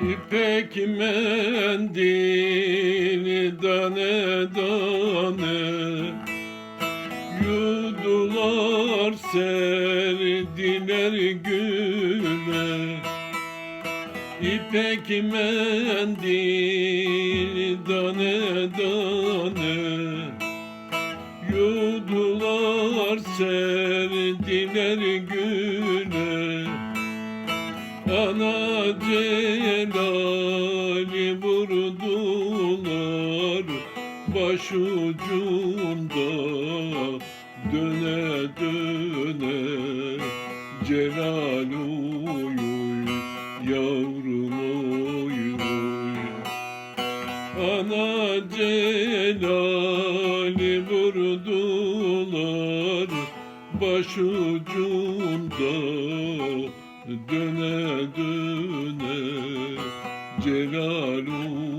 İpek mendili dane dane. Yudular serdiler güne. İpek mendili dane dane. Yudular serdiler güne Ana Celal'i Başucunda döne Celal uyuy yavrum uyuy. Ana Celal'i Başucunda döne döne Celal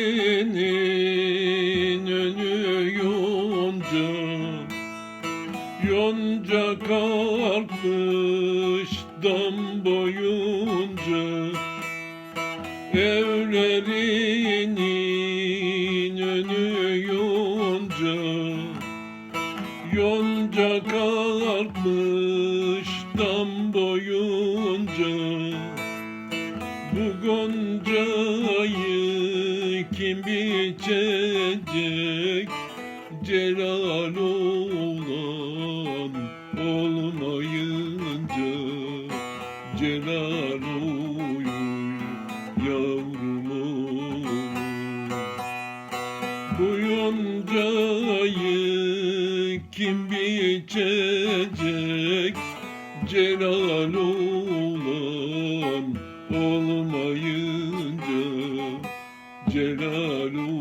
Evlerinin önü yonca Yonca kalkmış dam boyunca. Evlerinin önü yonca Yonca kalkmış dam bu goncayı kim biçecek? Celal olan olmayınca Celal uyuy yavrum uyuy Bu yoncayı kim biçecek? Celal olan olmayınca Celal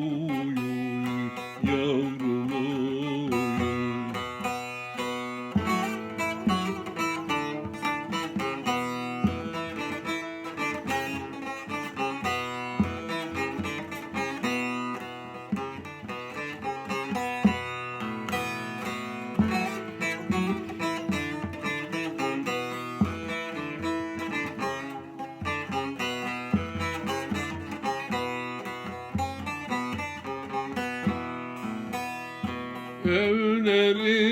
Evlerinin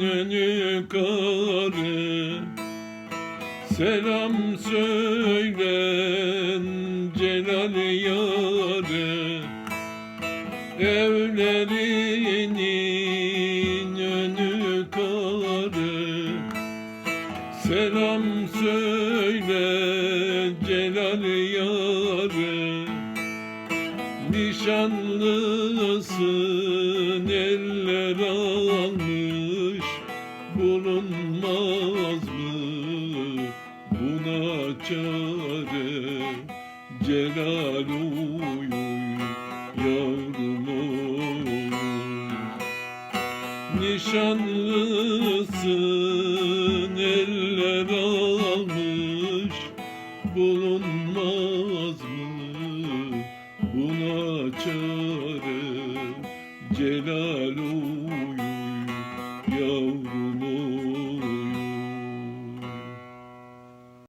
önü karı. Selam söylen Celal yarı. Evlerinin önü karı. Selam söyle Celal yarı. Nişanlısın Bulunmaz mı? Buna çare Celal uyuy yavrum uyuy Nişanlısın eller almış. Bulunmaz mı? Buna çare Celal